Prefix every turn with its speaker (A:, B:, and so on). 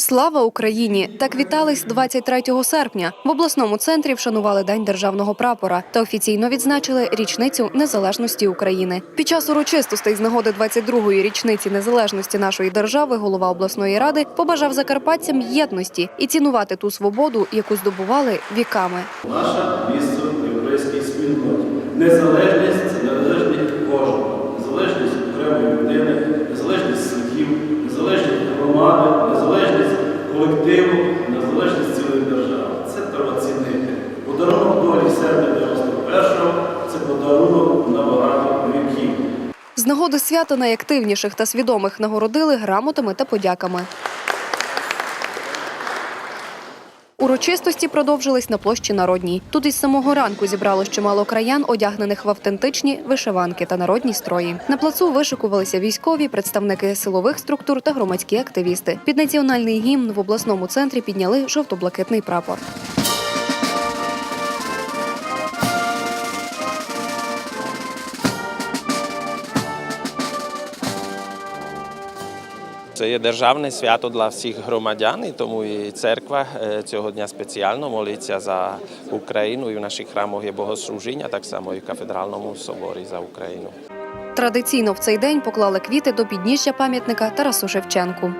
A: Слава Україні! Так вітались 23 серпня. В обласному центрі вшанували День державного прапора та офіційно відзначили річницю незалежності України. Під час урочистостей з нагоди 22-ї річниці незалежності нашої держави голова обласної ради побажав закарпатцям єдності і цінувати ту свободу, яку здобували віками.
B: Наше місце в єврейській спільноті. Незалежність це незалежність кожного, незалежність окремої людини, незалежність світів, незалежність громади, незалежність колективу, незалежність цілої держави. Це треба цінити. Подарунок долі серпня 91-го це подарунок на багато віків.
A: З нагоди свята найактивніших та свідомих нагородили грамотами та подяками. Урочистості продовжились на площі Народній. Тут із самого ранку зібралось чимало краян, одягнених в автентичні вишиванки та народні строї. На плацу вишикувалися військові, представники силових структур та громадські активісти. Під національний гімн в обласному центрі підняли жовто-блакитний прапор.
C: Це є державне свято для всіх громадян, і тому і церква е, цього дня спеціально молиться за Україну. І в наших храмах є богослужіння, так само і в кафедральному соборі за Україну.
A: Традиційно в цей день поклали квіти до підніжжя пам'ятника Тарасу Шевченку.